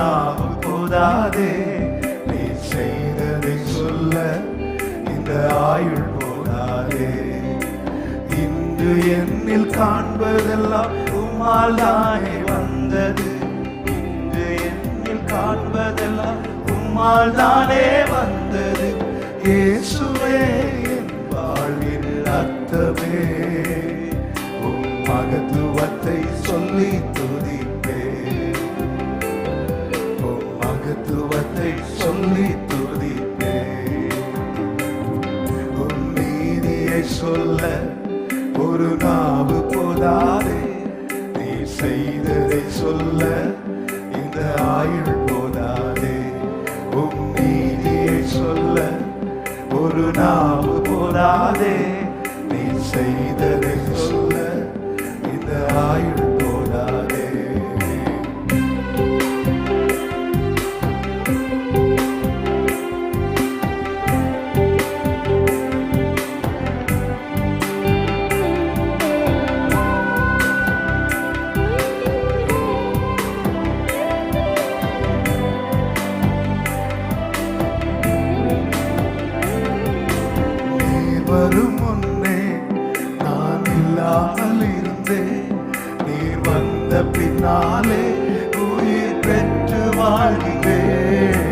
ஞாபகம் போதாதே. நீ செய்ததை சொல்ல இந்த ஆயுள் போதாதே. இன்று என்னில் காண்பதெல்லாம் உம்மால் தானே வந்தது. இன்று என்னில் காண்பதெல்லாம் உம்மால் தானே வந்தது. இயேசுவே என் வாழ்வின் அர்த்தமே. உம் மகத்துவத்தை சொல்லி துதி மகத்துவத்தை சொல்லி துதிப்பேன் நீதியை சொல்ல ஒரு நாவு போதாதே நீ செய்ததை சொல்ல இந்த ஆயுள் போதாதே உம் நீதியை சொல்ல ஒரு நாவு போதாதே நீ செய்ததை சொல்ல வந்த பின்னாலே உயிர் பெற்று வாழ்கிறேன்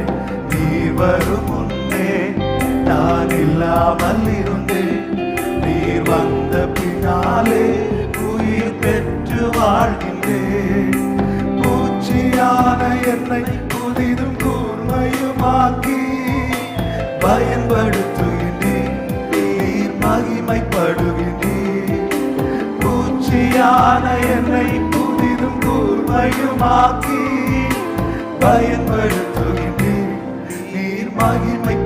நீ வரும் முன்னே நான் இல்லாமல் இருந்தேன். நீர் வந்த பின்னாலே உயிர் பெற்று வாழ்கின்றேன் பூச்சியான என்னை புதிதும் கூர்மையுமாக்கி பயன்படுத்துகின்றேன். நீர் மகிமைப்படுகின்றேன். பூச்சியான என்னை மகிமையுமாக்கி பயன்படுத்துகின்றேன். நீர் மகிமை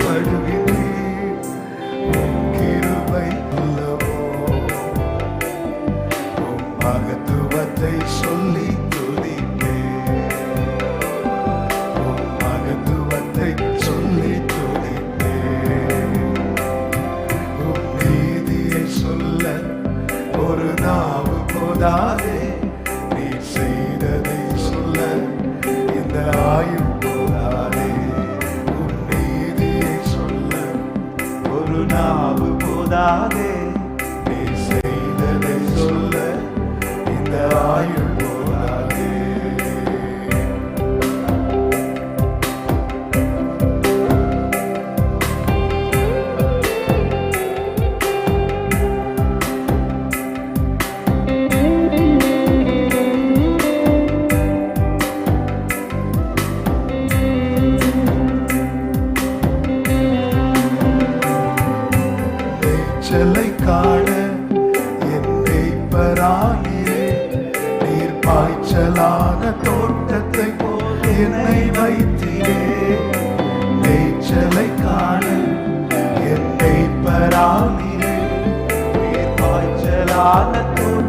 போதாதே நீ மேய்ச்சலை காண என்னை பராகிறே நீர் பாய்ச்சலான தோட்டத்தை போல் என்னை வைத்தீரே. நீச்சலை காண என்னை பராகிறே நீர் பாய்ச்சலான தோட்டத்தை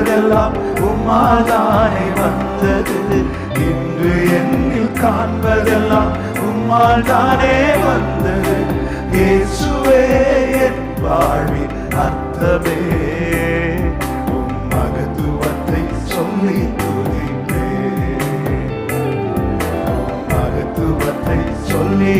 காண்பதெல்லாம் உம்மாதானே வந்தது. இன்று என்னில் காண்பதெல்லாம் உம்மால் தானே வந்தது. இயேசுவே என் வாழ்வின் அர்த்தமே. உம் மகத்துவத்தை சொல்லி துதிப்பே மகத்துவத்தை சொல்லி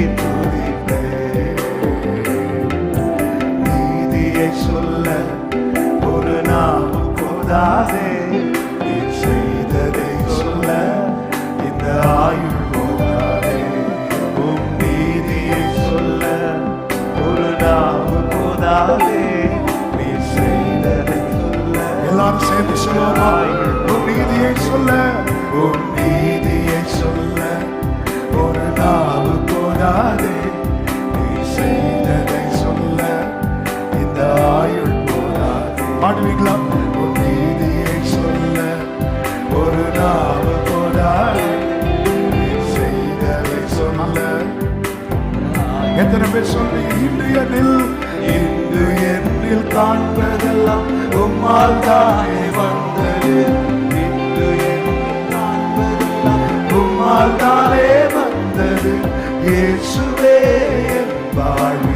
அதிசயமாய் சொல்ல உன் நீதியை ஒரு நாவு செய்ததை சொல்ல. இந்த ஆயுள் போதாதே. பாடுவீங்களா? உன் ஒரு நாவு செய்ததை சொல்ல. எத்தனை பேர் சொன்னீங்க இன்று என்னில் இன்று என்னில் காண்பதெல்லாம் உம்மால் தானே வந்தது. இன்று உம்மால் தானே வந்தது. இயேசுவே என் வாழ்வு.